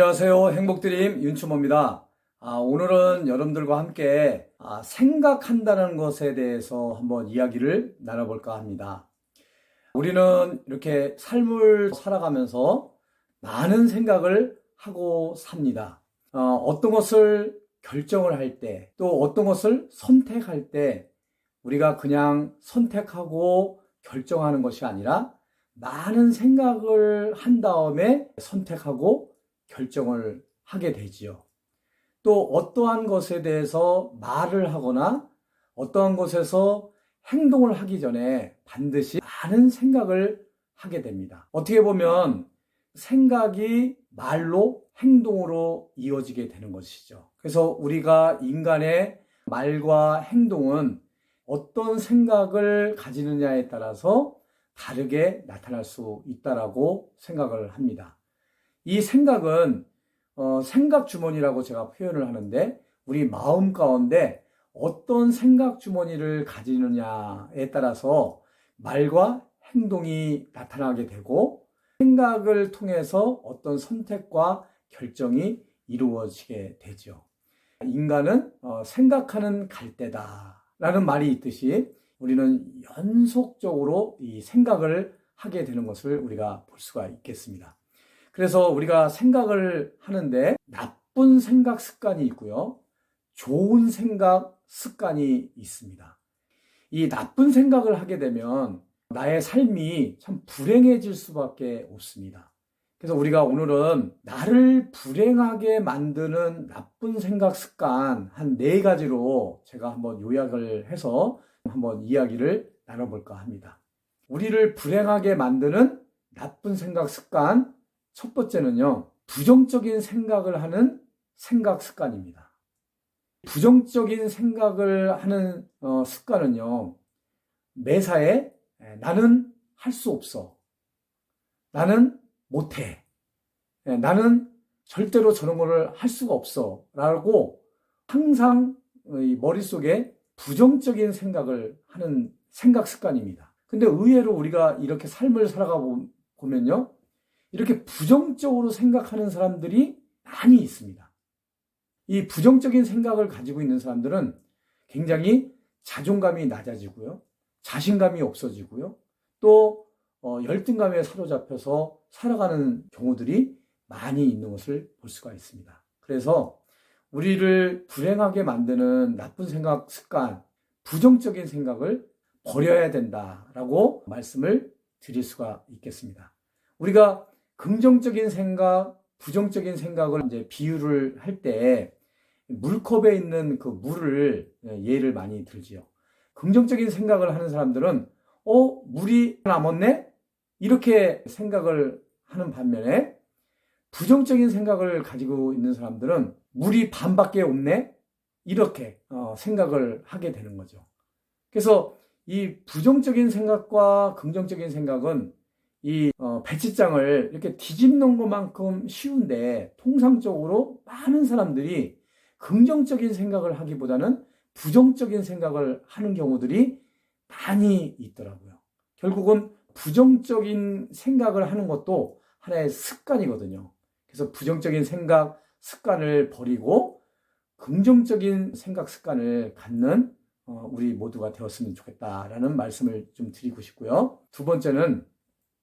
안녕하세요. 행복드림 윤추모입니다. 아, 오늘은 여러분들과 함께 아, 생각한다는 것에 대해서 한번 이야기를 나눠볼까 합니다. 우리는 이렇게 삶을 살아가면서 많은 생각을 하고 삽니다. 어, 떤 것을 결정을 할 때, 또 어떤 것을 선택할 때, 우리가 그냥 선택하고 결정하는 것이 아니라 많은 생각을 한 다음에 선택하고 결정을 하게 되지요. 또 어떠한 것에 대해서 말을 하거나 어떠한 것에서 행동을 하기 전에 반드시 많은 생각을 하게 됩니다. 어떻게 보면 생각이 말로 행동으로 이어지게 되는 것이죠. 그래서 우리가 인간의 말과 행동은 어떤 생각을 가지느냐에 따라서 다르게 나타날 수 있다라고 생각을 합니다. 이 생각은 어, 생각 주머니라고 제가 표현을 하는데 우리 마음 가운데 어떤 생각 주머니를 가지느냐에 따라서 말과 행동이 나타나게 되고 생각을 통해서 어떤 선택과 결정이 이루어지게 되죠. 인간은 어, 생각하는 갈대다 라는 말이 있듯이 우리는 연속적으로 이 생각을 하게 되는 것을 우리가 볼 수가 있겠습니다. 그래서 우리가 생각을 하는데 나쁜 생각 습관이 있고요. 좋은 생각 습관이 있습니다. 이 나쁜 생각을 하게 되면 나의 삶이 참 불행해질 수밖에 없습니다. 그래서 우리가 오늘은 나를 불행하게 만드는 나쁜 생각 습관 한 네 가지로 제가 한번 요약을 해서 한번 이야기를 나눠볼까 합니다. 우리를 불행하게 만드는 나쁜 생각 습관 첫 번째는요, 부정적인 생각을 하는 생각 습관입니다. 부정적인 생각을 하는 어, 습관은요, 매사에 나는 할 수 없어. 나는 못해. 나는 절대로 저런 거를 할 수가 없어. 라고 항상 머릿속에 부정적인 생각을 하는 생각 습관입니다. 근데 의외로 우리가 이렇게 삶을 살아가 보면요. 이렇게 부정적으로 생각하는 사람들이 많이 있습니다. 이 부정적인 생각을 가지고 있는 사람들은 굉장히 자존감이 낮아지고요. 자신감이 없어지고요. 또 어, 열등감에 사로잡혀서 살아가는 경우들이 많이 있는 것을 볼 수가 있습니다. 그래서 우리를 불행하게 만드는 나쁜 생각 습관, 부정적인 생각을 버려야 된다라고 말씀을 드릴 수가 있겠습니다. 우리가 긍정적인 생각, 부정적인 생각을 이제 비유를 할 때 물컵에 있는 그 물을 예를 많이 들지요. 긍정적인 생각을 하는 사람들은 어 물이 남았네 이렇게 생각을 하는 반면에 부정적인 생각을 가지고 있는 사람들은 물이 반밖에 없네 이렇게 어, 생각을 하게 되는 거죠. 그래서 이 부정적인 생각과 긍정적인 생각은 이 어, 배치장을 이렇게 뒤집는 것만큼 쉬운데 통상적으로 많은 사람들이 긍정적인 생각을 하기보다는 부정적인 생각을 하는 경우들이 많이 있더라고요. 결국은 부정적인 생각을 하는 것도 하나의 습관이거든요. 그래서 부정적인 생각 습관을 버리고 긍정적인 생각 습관을 갖는 어, 우리 모두가 되었으면 좋겠다라는 말씀을 좀 드리고 싶고요. 두 번째는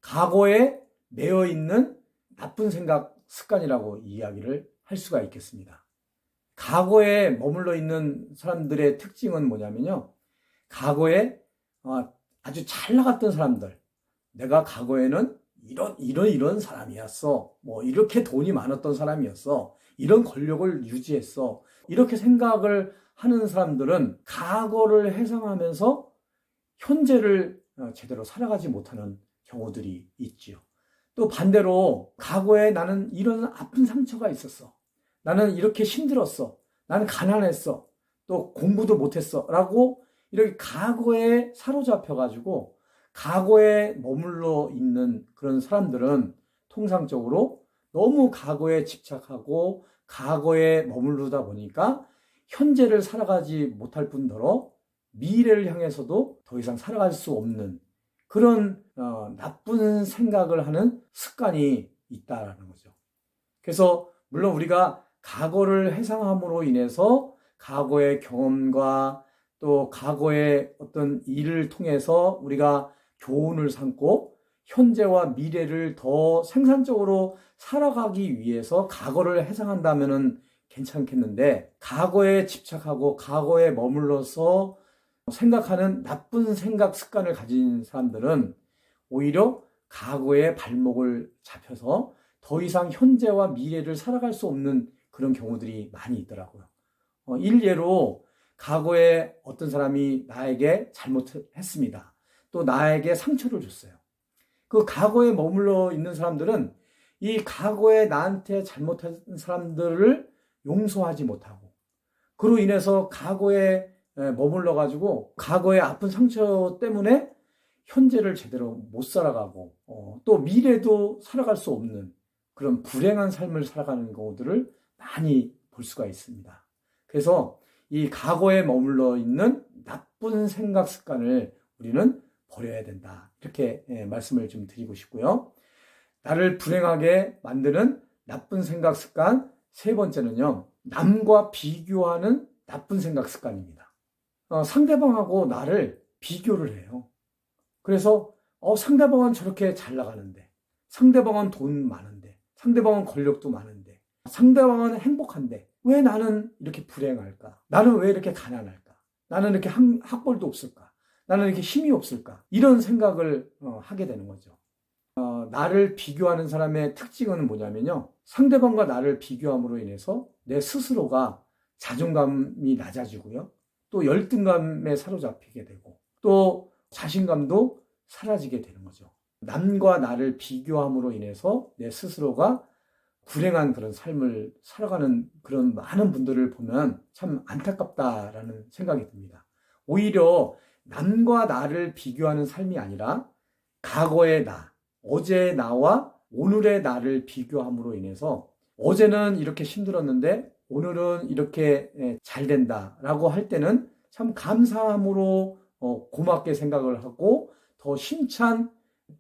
과거에 매여 있는 나쁜 생각 습관이라고 이야기를 할 수가 있겠습니다. 과거에 머물러 있는 사람들의 특징은 뭐냐면요. 과거에 어, 아주 잘 나갔던 사람들. 내가 과거에는 이런, 이런, 이런 사람이었어. 뭐, 이렇게 돈이 많았던 사람이었어. 이런 권력을 유지했어. 이렇게 생각을 하는 사람들은 과거를 해상하면서 현재를 어, 제대로 살아가지 못하는 경우들이 있지요. 또 반대로 과거에 나는 이런 아픈 상처가 있었어. 나는 이렇게 힘들었어. 나는 가난했어. 또 공부도 못했어. 라고 이렇게 과거에 사로잡혀 가지고 과거에 머물러 있는 그런 사람들은 통상적으로 너무 과거에 집착하고 과거에 머무르다 보니까 현재를 살아가지 못할 뿐더러 미래를 향해서도 더 이상 살아갈 수 없는 그런 어, 나쁜 생각을 하는 습관이 있다라는 거죠. 그래서 물론 우리가 과거를 회상함으로 인해서 과거의 경험과 또 과거의 어떤 일을 통해서 우리가 교훈을 삼고 현재와 미래를 더 생산적으로 살아가기 위해서 과거를 회상한다면은 괜찮겠는데 과거에 집착하고 과거에 머물러서 생각하는 나쁜 생각 습관을 가진 사람들은 오히려 과거의 발목을 잡혀서 더 이상 현재와 미래를 살아갈 수 없는 그런 경우들이 많이 있더라고요. 어, 일례로 과거에 어떤 사람이 나에게 잘못했습니다. 또 나에게 상처를 줬어요. 그 과거에 머물러 있는 사람들은 이 과거에 나한테 잘못한 사람들을 용서하지 못하고 그로 인해서 과거에 머물러 가지고 과거의 아픈 상처 때문에 현재를 제대로 못 살아가고 어, 또 미래도 살아갈 수 없는 그런 불행한 삶을 살아가는 경우들을 많이 볼 수가 있습니다. 그래서 이 과거에 머물러 있는 나쁜 생각 습관을 우리는 버려야 된다. 이렇게 예, 말씀을 좀 드리고 싶고요. 나를 불행하게 만드는 나쁜 생각 습관 세 번째는요. 남과 비교하는 나쁜 생각 습관입니다. 어, 상대방하고 나를 비교를 해요. 그래서 어, 상대방은 저렇게 잘 나가는데 상대방은 돈 많은데 상대방은 권력도 많은데 상대방은 행복한데 왜 나는 이렇게 불행할까? 나는 왜 이렇게 가난할까? 나는 이렇게 학, 학벌도 없을까? 나는 이렇게 힘이 없을까? 이런 생각을 어, 하게 되는 거죠. 어, 나를 비교하는 사람의 특징은 뭐냐면요. 상대방과 나를 비교함으로 인해서 내 스스로가 자존감이 낮아지고요. 또 열등감에 사로잡히게 되고 또 자신감도 사라지게 되는 거죠. 남과 나를 비교함으로 인해서 내 스스로가 불행한 그런 삶을 살아가는 그런 많은 분들을 보면 참 안타깝다라는 생각이 듭니다. 오히려 남과 나를 비교하는 삶이 아니라 과거의 나, 어제의 나와 오늘의 나를 비교함으로 인해서 어제는 이렇게 힘들었는데 오늘은 이렇게 예, 잘 된다라고 할 때는 참 감사함으로 어, 고맙게 생각을 하고 더 힘찬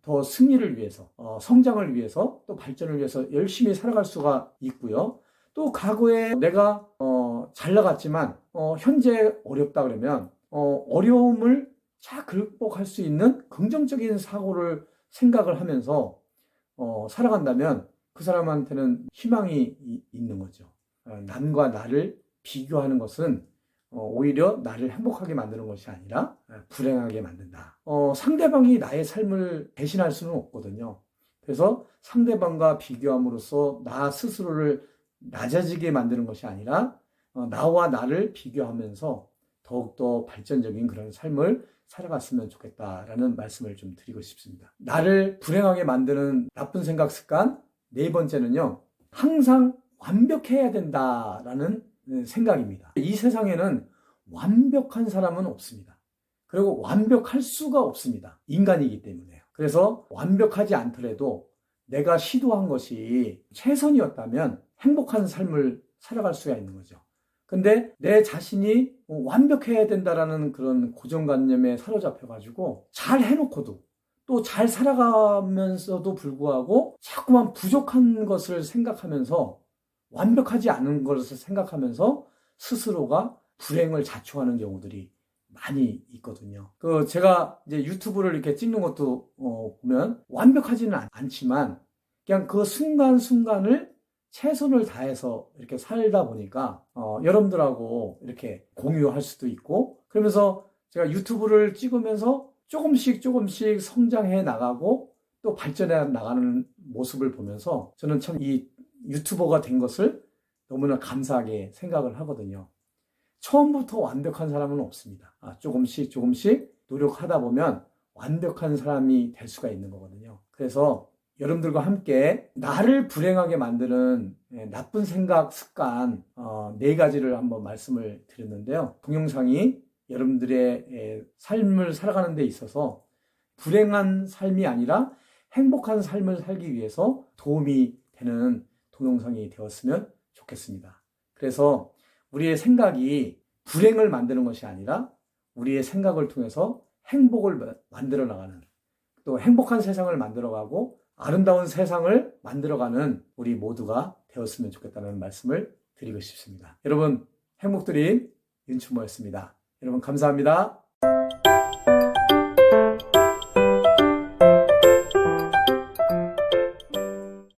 더 승리를 위해서 어, 성장을 위해서 또 발전을 위해서 열심히 살아갈 수가 있고요. 또 과거에 내가 어, 잘 나갔지만 어, 현재 어렵다 그러면 어, 어려움을 잘 극복할 수 있는 긍정적인 사고를 생각을 하면서 어, 살아간다면 그 사람한테는 희망이 이, 있는 거죠. 어, 남과 나를 비교하는 것은 어, 오히려 나를 행복하게 만드는 것이 아니라 어, 불행하게 만든다. 어, 상대방이 나의 삶을 대신할 수는 없거든요. 그래서 상대방과 비교함으로써 나 스스로를 낮아지게 만드는 것이 아니라 어, 나와 나를 비교하면서 더욱더 발전적인 그런 삶을 살아갔으면 좋겠다라는 말씀을 좀 드리고 싶습니다. 나를 불행하게 만드는 나쁜 생각 습관 네 번째는요. 항상 완벽해야 된다라는 생각입니다. 이 세상에는 완벽한 사람은 없습니다. 그리고 완벽할 수가 없습니다. 인간이기 때문에요. 그래서 완벽하지 않더라도 내가 시도한 것이 최선이었다면 행복한 삶을 살아갈 수가 있는 거죠. 근데 내 자신이 완벽해야 된다라는 그런 고정관념에 사로잡혀가지고 잘 해놓고도 또 잘 살아가면서도 불구하고 자꾸만 부족한 것을 생각하면서 완벽하지 않은 것을 생각하면서 스스로가 불행을 자초하는 경우들이 많이 있거든요. 그 제가 이제 유튜브를 이렇게 찍는 것도 어 보면 완벽하지는 않지만 그냥 그 순간순간을 최선을 다해서 이렇게 살다 보니까 어 여러분들하고 이렇게 공유할 수도 있고 그러면서 제가 유튜브를 찍으면서 조금씩 조금씩 성장해 나가고 또 발전해 나가는 모습을 보면서 저는 참 이 유튜버가 된 것을 너무나 감사하게 생각을 하거든요. 처음부터 완벽한 사람은 없습니다. 아, 조금씩 조금씩 노력하다 보면 완벽한 사람이 될 수가 있는 거거든요. 그래서 여러분들과 함께 나를 불행하게 만드는 예, 나쁜 생각 습관 어, 네 가지를 한번 말씀을 드렸는데요. 동영상이 여러분들의 예, 삶을 살아가는 데 있어서 불행한 삶이 아니라 행복한 삶을 살기 위해서 도움이 되는 동영상이 되었으면 좋겠습니다. 그래서 우리의 생각이 불행을 만드는 것이 아니라 우리의 생각을 통해서 행복을 만들어 나가는 또 행복한 세상을 만들어 가고 아름다운 세상을 만들어가는 우리 모두가 되었으면 좋겠다는 말씀을 드리고 싶습니다. 여러분 행복드림 윤춘모였습니다. 여러분 감사합니다.